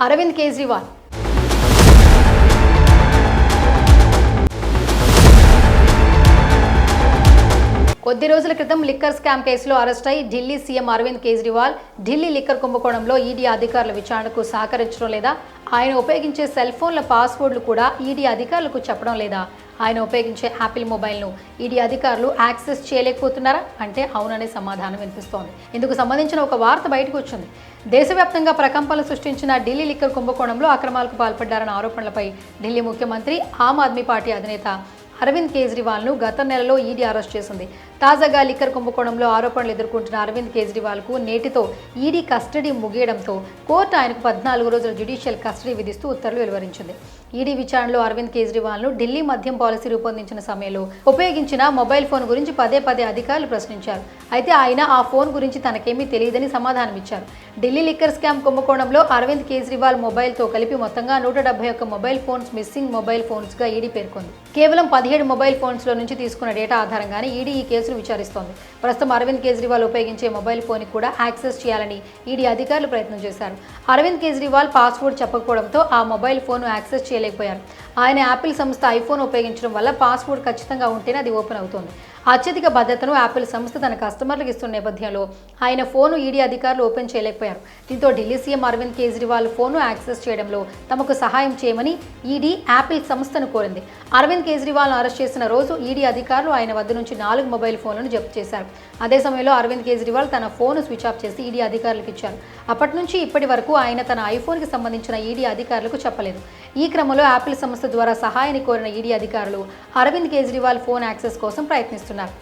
అరవింద్ కేజ్రీవాల్ కొద్ది రోజుల క్రితం లిక్కర్ స్కామ్ కేసులో అరెస్ట్ అయి ఢిల్లీ సీఎం అరవింద్ కేజ్రీవాల్ ఢిల్లీ లిక్కర్ కుంభకోణంలో ఈడీ అధికారుల విచారణకు సహకరించడం లేదా ఆయన ఉపయోగించే సెల్ ఫోన్ల పాస్వర్డ్లు కూడా ఈడీ అధికారులకు చెప్పడం లేదా ఆయన ఉపయోగించే యాపిల్ మొబైల్ను ఈడీ అధికారులు యాక్సెస్ చేయలేకపోతున్నారా? అంటే అవుననే సమాధానం వినిపిస్తోంది. ఇందుకు సంబంధించిన ఒక వార్త బయటకు వచ్చింది. దేశవ్యాప్తంగా ప్రకంపనలు సృష్టించిన ఢిల్లీ లిక్కర్ కుంభకోణంలో అక్రమాలకు పాల్పడ్డారన్న ఆరోపణలపై ఢిల్లీ ముఖ్యమంత్రి ఆమ్ ఆద్మీ పార్టీ అధినేత అరవింద్ కేజ్రీవాల్ను గత నెలలో ఈడీ అరెస్ట్ చేసింది. తాజాగా లిక్కర్ కుంభకోణంలో ఆరోపణలు ఎదుర్కొంటున్న అరవింద్ కేజ్రీవాల్కు నేటితో ఈడీ కస్టడీ ముగియడంతో కోర్టు ఆయనకు పద్నాలుగు రోజుల జ్యుడిషియల్ కస్టడీ విధిస్తూ ఉత్తర్వులు వెలువరించింది. ఈడీ విచారణలో అరవింద్ కేజ్రీవాల్ను ఢిల్లీ మద్యం పాలసీ రూపొందించిన సమయంలో ఉపయోగించిన మొబైల్ ఫోన్ గురించి పదే పదే అధికారులు ప్రశ్నించారు. అయితే ఆయన ఆ ఫోన్ గురించి తనకేమీ తెలియదని సమాధానమిచ్చారు. ఢిల్లీ లిక్కర్ స్కామ్ కుంభకోణంలో అరవింద్ కేజ్రీవాల్ మొబైల్తో కలిపి మొత్తంగా నూట డెబ్బై ఒక్క మొబైల్ ఫోన్స్ మిస్సింగ్ మొబైల్ ఫోన్స్గా ఈడీ పేర్కొంది. కేవలం పది పదిహేడు మొబైల్ ఫోన్స్లో నుంచి తీసుకున్న డేటా ఆధారంగానే ఈడీ ఈ కేసును విచారిస్తోంది. ప్రస్తుతం అరవింద్ కేజ్రీవాల్ ఉపయోగించే మొబైల్ ఫోన్ కూడా యాక్సెస్ చేయాలని ఈడీ అధికారులు ప్రయత్నం చేశారు. అరవింద్ కేజ్రీవాల్ పాస్వర్డ్ చెప్పకపోవడంతో ఆ మొబైల్ ఫోన్ యాక్సెస్ చేయలేకపోయారు. ఆయన యాపిల్ సంస్థ ఐఫోన్ ఉపయోగించడం వల్ల పాస్వర్డ్ ఖచ్చితంగా ఉంటేనే అది ఓపెన్ అవుతుంది. అత్యధిక భద్రతను యాపిల్ సంస్థ తన కస్టమర్లకు ఇస్తున్న నేపథ్యంలో ఆయన ఫోను ఈడీ అధికారులు ఓపెన్ చేయలేకపోయారు. దీంతో Delhi CM Arvind Kejriwal phone access చేయడంలో తమకు సహాయం చేయమని ఈడీ యాపిల్ సంస్థను కోరింది. అరవింద్ కేజ్రీవాల్ను అరెస్ట్ చేసిన రోజు ఈడీ అధికారులు ఆయన వద్ద నుంచి నాలుగు మొబైల్ ఫోన్లను జప్తు చేశారు. అదే సమయంలో అరవింద్ కేజ్రీవాల్ తన ఫోను స్విచ్ ఆఫ్ చేసి ఈడీ అధికారులకు ఇచ్చారు. అప్పటి నుంచి ఇప్పటి వరకు ఆయన తన ఐఫోన్కి సంబంధించిన ఈడీ అధికారులకు చెప్పలేదు. ఈ క్రమంలో యాపిల్ సంస్థ ద్వారా సహాయాన్ని కోరిన ఈడీ అధికారులు అరవింద్ కేజ్రీవాల్ ఫోన్ యాక్సెస్ కోసం ప్రయత్నిస్తున్నారు.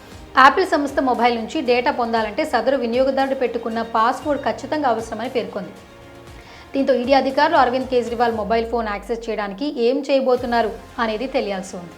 యాపిల్ సంస్థ మొబైల్ నుంచి డేటా పొందాలంటే సదరు వినియోగదారుడు పెట్టుకున్న పాస్వర్డ్ ఖచ్చితంగా అవసరమని పేర్కొంది. దీంతో ఈడీ అధికారులు Arvind Kejriwal mobile phone access చేయడానికి ఏం చేయబోతున్నారు అనేది తెలియాల్సి ఉంది.